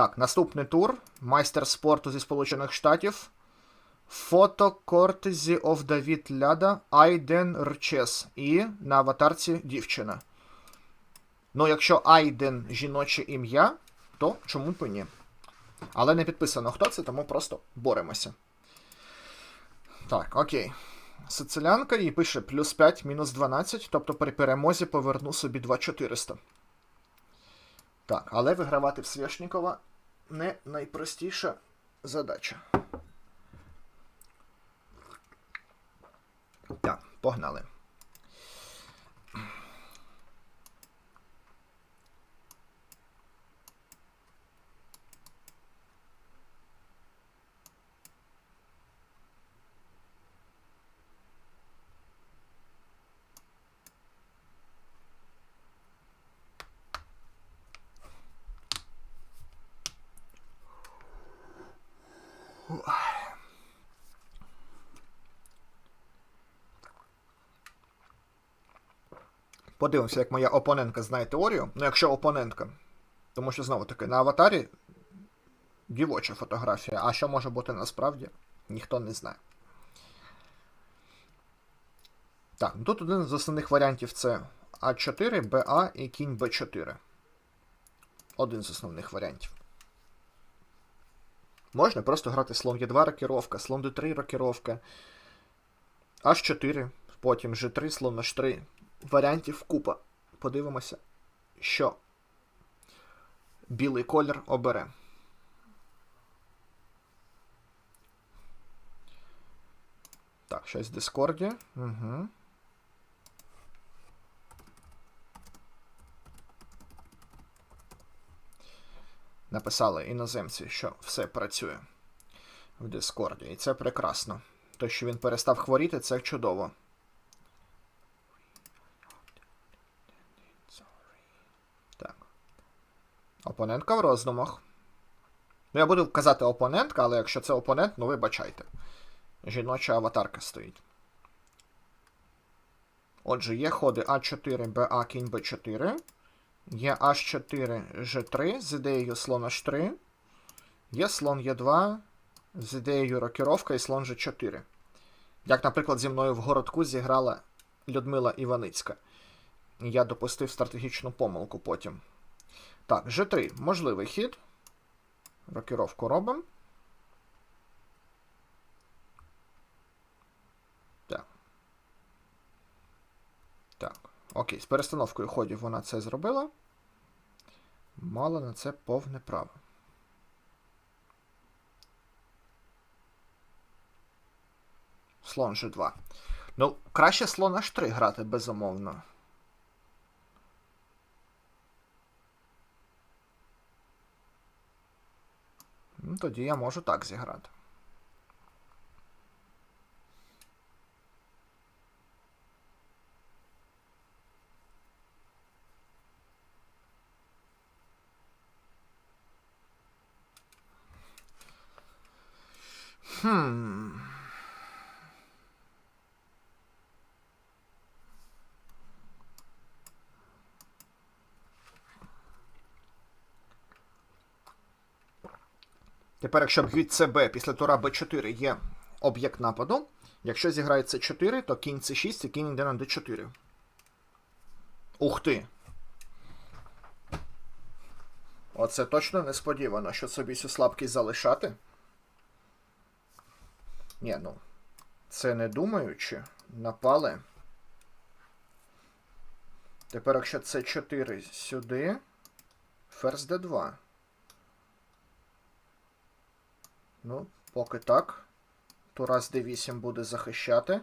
Так, наступний тур. Майстер спорту зі Сполучених Штатів. Фото Кортезі of Давід Ляда Айден Рчес. І на аватарці дівчина. Ну, якщо Айден жіноче ім'я, то чому б ні? Але не підписано, хто це, тому просто боремося. Так, окей. Сицилянка і пише плюс 5, мінус 12, тобто при перемозі поверну собі 2400. Так, але вигравати в Свєшнікова не найпростіша задача. Так, погнали. Подивимося, як моя опонентка знає теорію. Ну, якщо опонентка. Тому що, знову таки, на аватарі дівоча фотографія. А що може бути насправді, ніхто не знає. Так, ну тут один з основних варіантів це А4, БА і кінь Б4. Один з основних варіантів. Можна просто грати слон Е2 рокіровка, слон Д3 рокіровка, H4, потім G3, слон H3. Варіантів купа. Подивимося, що білий колір обере. Так, щось в Дискорді. Угу. Написали іноземці, що все працює в Дискорді. І це прекрасно. То, що він перестав хворіти, це чудово. Опонентка в роздумах. Ну, я буду казати опонентка, але якщо це опонент, ну вибачайте. Жіноча аватарка стоїть. Отже, є ходи А4, БА, кінь Б4. Є H4, G3 з ідеєю слон H3. Є слон Е2 з ідеєю рокіровка і слон G4. Як, наприклад, зі мною в городку зіграла Людмила Іваницька. Я допустив стратегічну помилку потім. Так, G3 можливий хід. Рокіровку робимо. Так. Так. Окей, з перестановкою ходів вона це зробила. Мала на це повне право. Слон G2. Ну, краще слон H3 грати, безумовно. Ну, тоді я можу так зіграти. Хм. Тепер, якщо б'ють ЦБ після тура Б4 є об'єкт нападу. Якщо зіграє С4, то кінь С6 і кінь йде на Д4. Ух ти! Оце точно несподівано, що собі цю слабкість залишати. Ні, ну. Це не думаючи. Напали. Тепер, якщо С4 сюди. Ферзь Д2. Ну, поки так. Тураз D8 буде захищати.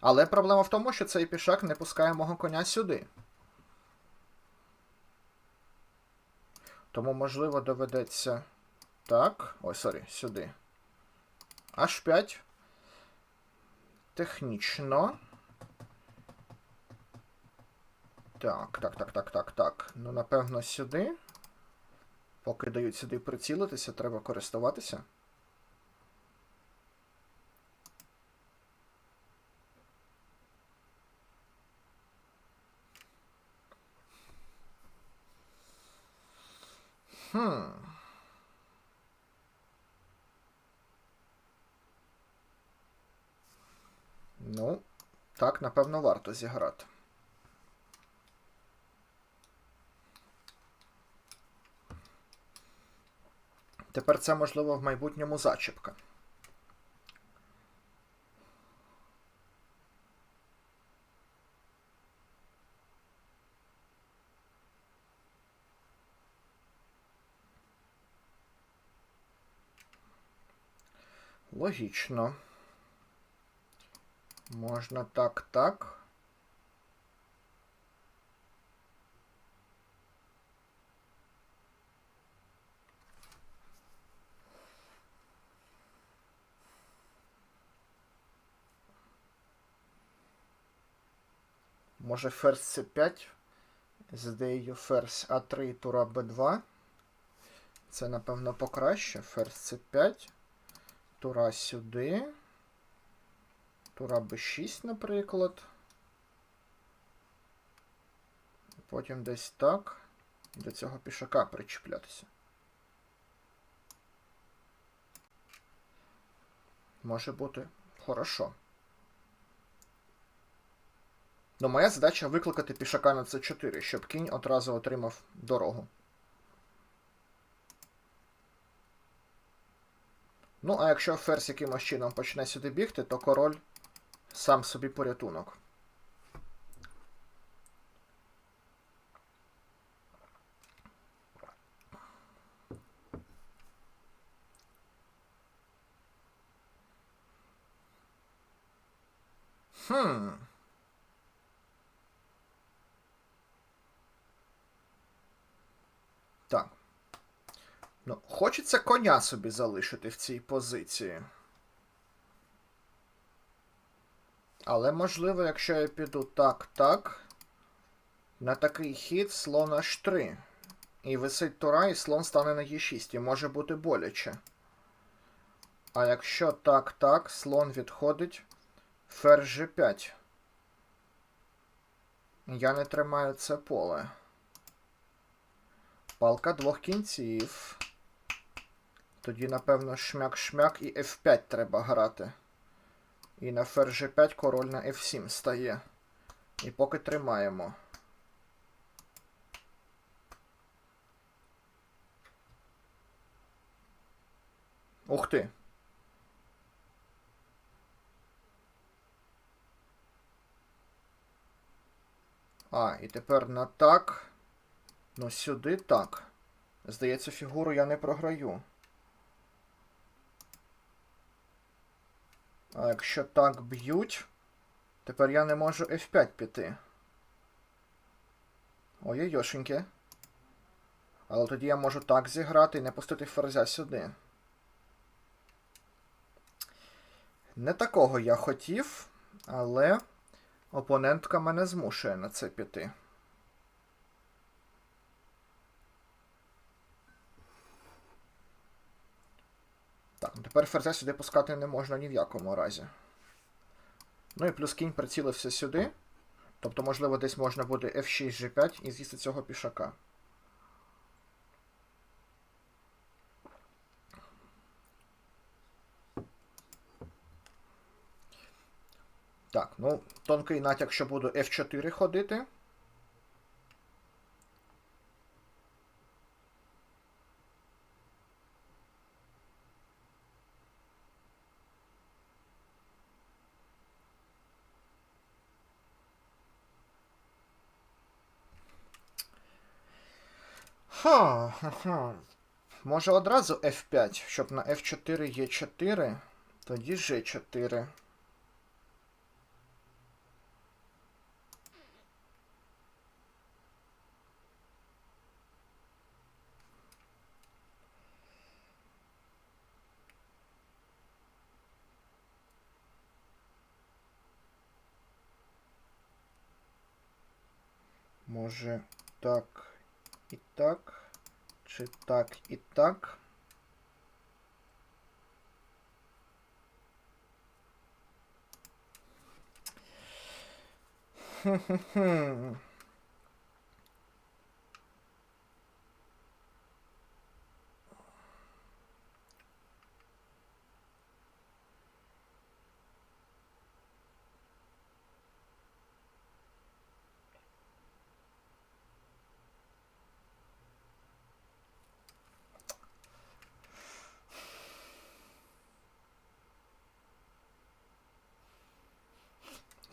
Але проблема в тому, що цей пішак не пускає мого коня сюди. Тому, можливо, доведеться. Так. Ой, сорі, сюди. H5. Технічно. Так, так, так, так, так, так. Ну, напевно, сюди. Поки дають сюди прицілитися, треба користуватися. Хм. Ну, так, напевно, варто зіграти. Тепер це можливо в майбутньому зачіпка. Логічно. Можна так, так. Може ферзь c5. З ідеєю ферзь А3, тура Б2. Це, напевно, покраще. Ферзь c5. Тура сюди. Тура Б6, наприклад. Потім десь так. До цього пішака причіплятися. Може бути хорошо. Ну, моя задача викликати пішака на С4, щоб кінь одразу отримав дорогу. Ну, а якщо ферзь якимось чином почне сюди бігти, то король сам собі порятунок. Хм. Так. Ну, хочеться коня собі залишити в цій позиції. Але можливо, якщо я піду так, так. На такий хід слон H3. І висить тура, і слон стане на Е6, і може бути боляче. А якщо так, так, слон відходить ферзь G5. Я не тримаю це поле. Палка двох кінців. Тоді, напевно, шмяк-шмяк і F5 треба грати. І на ферзь G5 король на F7 стає. І поки тримаємо. Ух ти. А, і тепер на так. Ну, сюди так. Здається, фігуру я не програю. А якщо так б'ють, тепер я не можу F5 піти. Ой-ой-йошеньке. Але тоді я можу так зіграти і не пустити ферзя сюди. Не такого я хотів, але опонентка мене змушує на це піти. Тепер ферзя сюди пускати не можна ні в якому разі. Ну і плюс кінь прицілився сюди. Тобто, можливо, десь можна буде F6, G5 і з'їсти цього пішака. Так, ну, тонкий натяк, що буду F4 ходити. Ха, ха. Може одразу F5, щоб на F4 є 4, тоді G4. Може так і так. Чи так і так.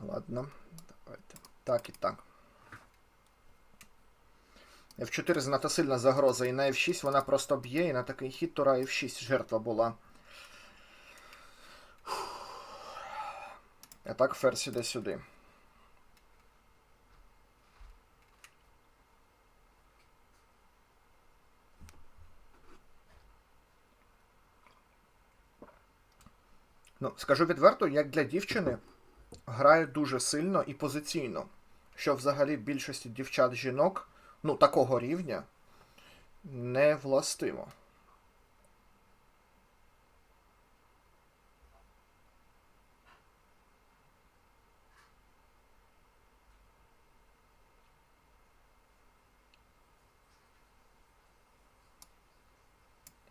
Ладно, давайте. Так і так. F4 занадто сильна загроза, і на F6 вона просто б'є, і на такий хід тура F6 жертва була. А так ферзь іде сюди. Ну, скажу відверто, як для дівчини грає дуже сильно і позиційно, що взагалі більшості дівчат-жінок, ну, такого рівня, не властиво.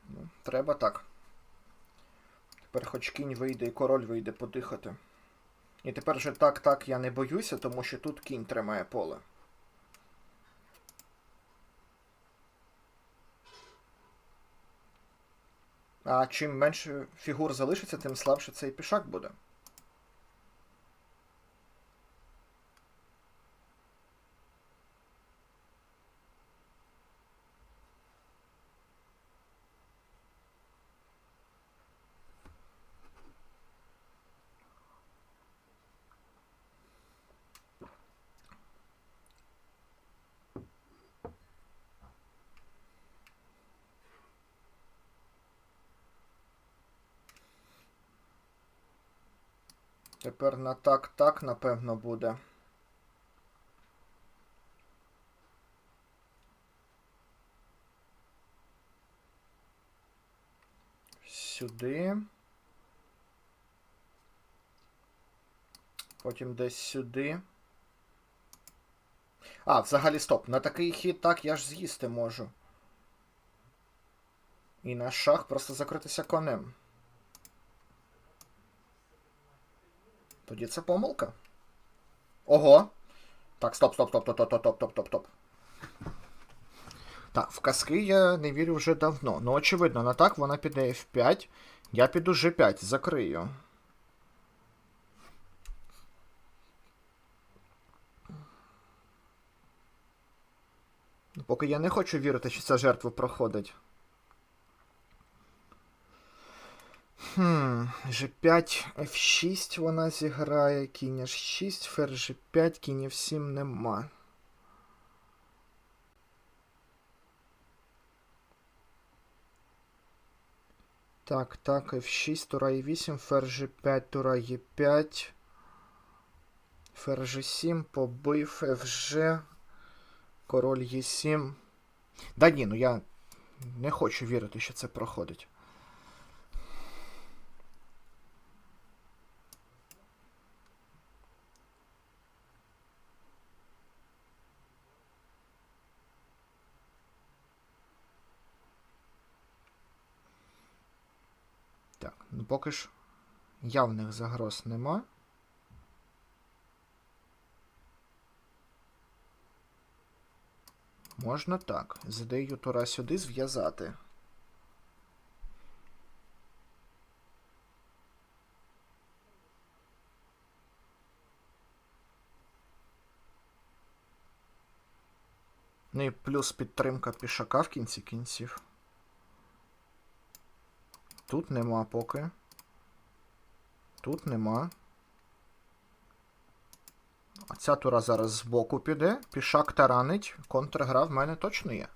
Ну, треба так. Тепер хоч кінь вийде і король вийде подихати. І тепер вже так, так я не боюся, тому що тут кінь тримає поле. А чим менше фігур залишиться, тим слабше цей пішак буде. Тепер на так-так, напевно, буде. Сюди. Потім десь сюди. А, взагалі стоп. На такий хід так я ж з'їсти можу. І на шах просто закритися конем. Тоді це помилка. Ого. Так, стоп, стоп, стоп, стоп, стоп, стоп, стоп, стоп, стоп. Так, в казки я не вірю вже давно. Ну, очевидно, на так вона піде F5. Я піду G5, закрию. Поки я не хочу вірити, що ця жертва проходить. Хм, G5, F6 вона зіграє, кінь H6, ферзь G5, кінь F7 нема. Так, так, F6, тура E8, ферзь G5, тура E5. Ферзь G7, побив, FG, король E7. Да ні, ну я не хочу вірити, що це проходить. Так, ну поки ж явних загроз нема. Можна так. Задаю тура сюди зв'язати. Ну і плюс підтримка пішака в кінці кінців. Тут нема поки. Тут нема. А ця тура зараз збоку піде. Пішак таранить. Контргра в мене точно є.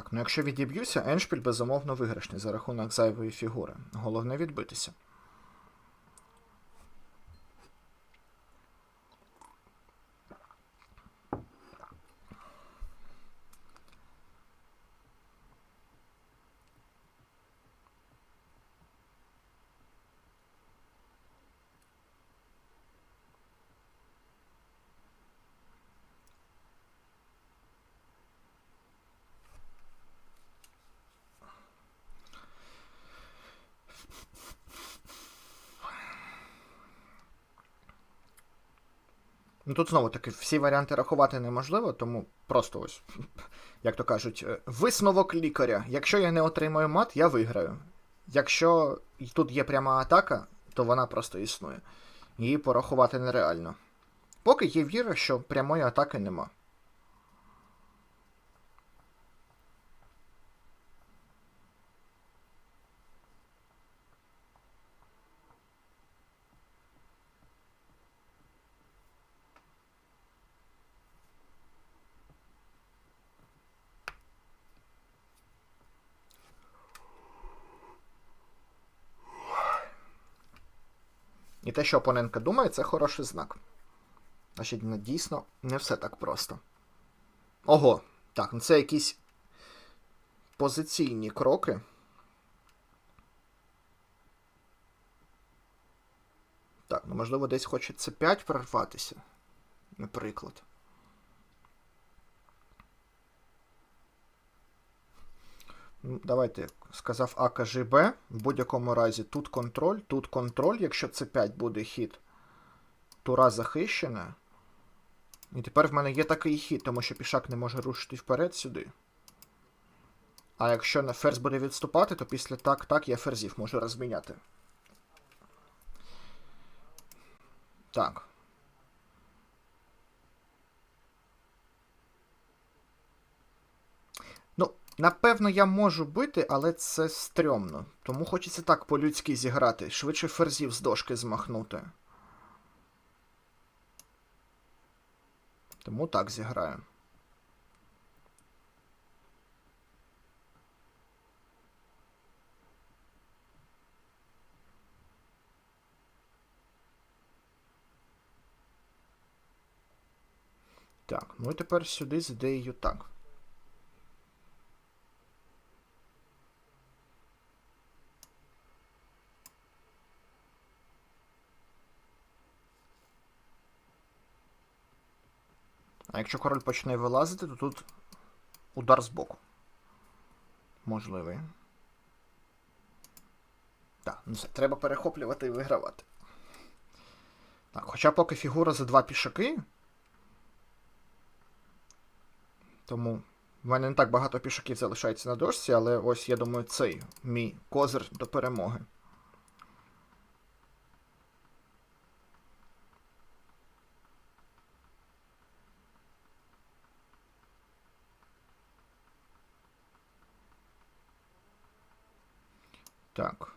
Так, ну якщо відіб'юся, Еншпіль безумовно виграшний за рахунок зайвої фігури. Головне відбитися. Тут знову таки всі варіанти рахувати неможливо, тому просто ось, як то кажуть, е, висновок лікаря. Якщо я не отримаю мат, я виграю. Якщо тут є пряма атака, то вона просто існує. Її порахувати нереально. Поки є віра, що прямої атаки нема. І те, що опонентка думає, це хороший знак. Значить, дійсно, не все так просто. Ого, так, ну це якісь позиційні кроки. Так, ну можливо, десь хоче c 5 прорватися. Наприклад. Давайте сказав А, кажи Б. В будь-якому разі тут контроль, тут контроль, якщо це 5 буде хід. Тура захищена. І тепер в мене є такий хід, тому що пішак не може рушити вперед сюди. А якщо на ферзь буде відступати, то після так-так я ферзів можу розміняти. Так. Ну, напевно, я можу бити, але це стрьомно. Тому хочеться так по-людськи зіграти. Швидше ферзів з дошки змахнути. Тому так зіграю. Так, ну і тепер сюди з ідеєю так. Якщо король почне вилазити, то тут удар з боку. Можливий. Так, ну все, треба перехоплювати і вигравати. Так, Хоча поки фігура за два пішаки. Тому в мене не так багато пішаків залишається на дошці, але ось я думаю, цей мій козир до перемоги. Так.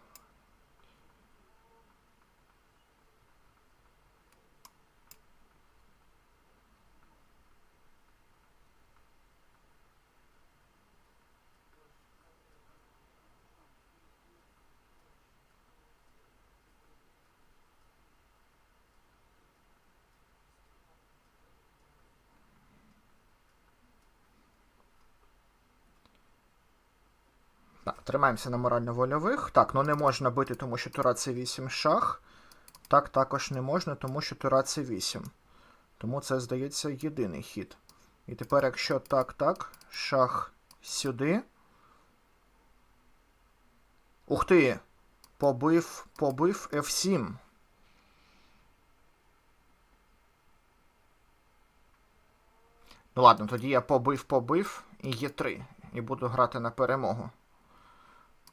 Так, тримаємося на морально-вольових. Так, ну не можна бити, тому що тура це 8 шах. Так, також не можна, тому що тура це 8. Тому це, здається, єдиний хід. І тепер, якщо так, так, шах сюди. Ух ти! Побив, побив F7. Ну ладно, тоді я побив, побив і Є3. І буду грати на перемогу.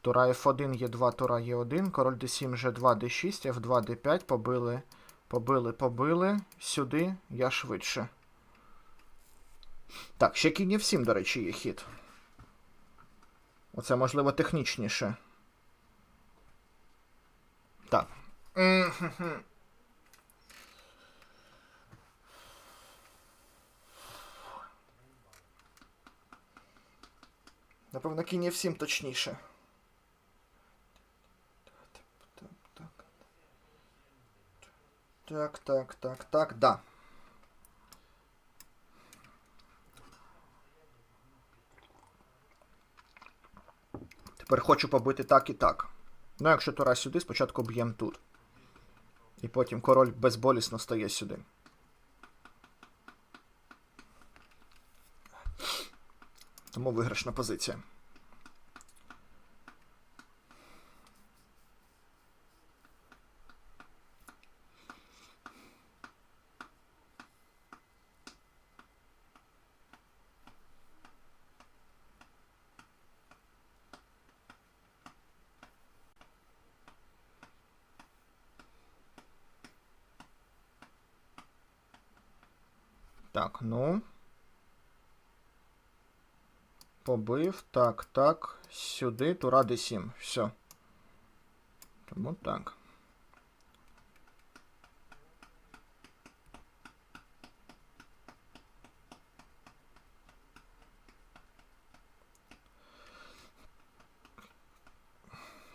Тура F1, Е2, Тура Е1, король d7, G2, d6, F2, d5, побили, побили, побили. Сюди я швидше. Так, ще кінь F7, до речі, є хід. Оце, можливо, технічніше. Так. Напевно, кінь F7 точніше. Так, так, так, так, да. Тепер хочу побити так і так. Ну, якщо тура сюди, спочатку б'ємо тут. І потім король безболісно стає сюди. Тому виграшна позиція. Так, ну. Побив. Так, так. Сюди, тура d7. Все. Тому так.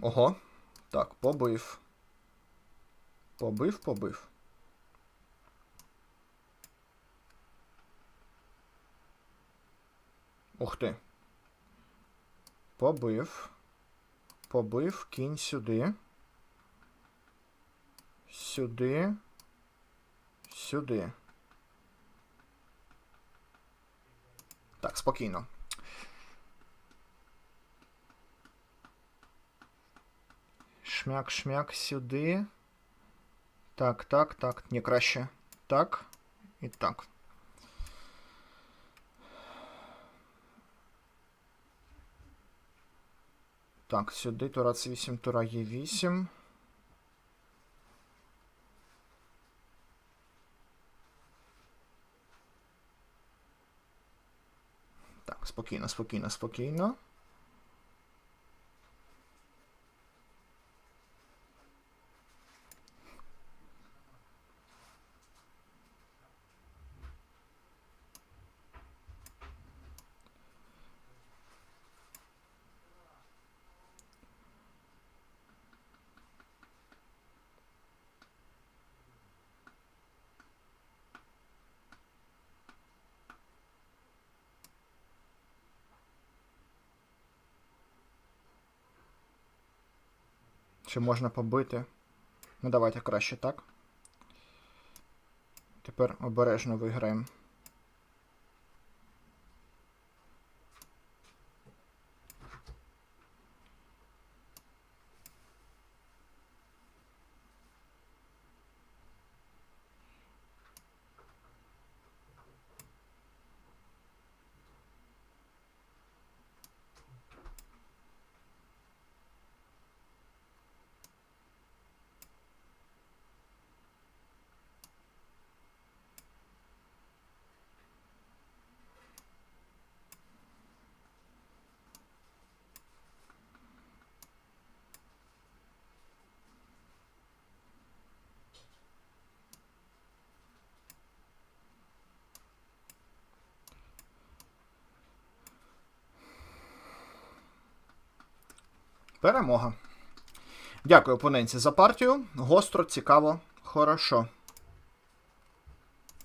Ого. Так, побив. Побив, побив. Ух ти. Побив. Побив, кінь сюди. Сюди. Сюди. Так, спокійно. Шмяк, шмяк сюди. Так, так, так. Ні, краще. Так. І так. Так, сюди тура c 8 тура Е8. Так, спокійно, спокійно, спокійно. Чи можна побити? Ну, давайте краще так. Тепер обережно виграємо. Перемога. Дякую опоненці за партію. Гостро, цікаво, хорошо.